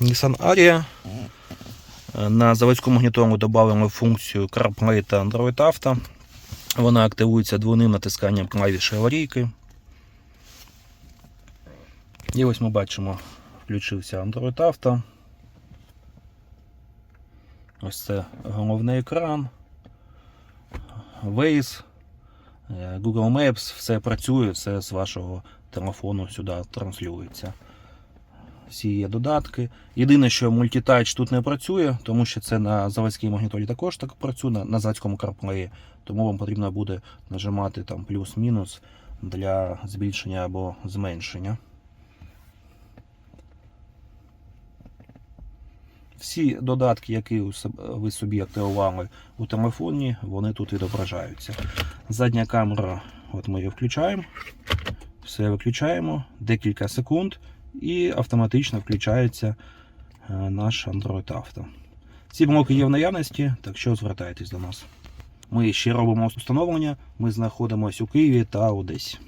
Nissan Aria. Е, На заводську магнітолу додали функцію CarPlay та Android Auto. Вона активується двойним натисканням клавіші аварійки. І ось ми бачимо, включився Android Auto. Ось це головний екран. Waze, е, Google Maps, все працює, все з вашого телефону сюди транслюється. Всі є додатки. Єдине, що мультитач тут не працює, тому що це на заводській магнітолі також так працює, на, на заводському CarPlay, тому вам потрібно буде нажимати там плюс-мінус для збільшення або зменшення. Всі додатки, які ви собі активували у телефоні, вони тут відображаються. Задня камера, от ми її включаємо, все виключаємо, декілька секунд, і автоматично включається е, наш Android Auto. Ці блоки є в наявності, так що звертайтесь до нас. Ми ще робимо встановлення, ми знаходимося у Києві та Одесі.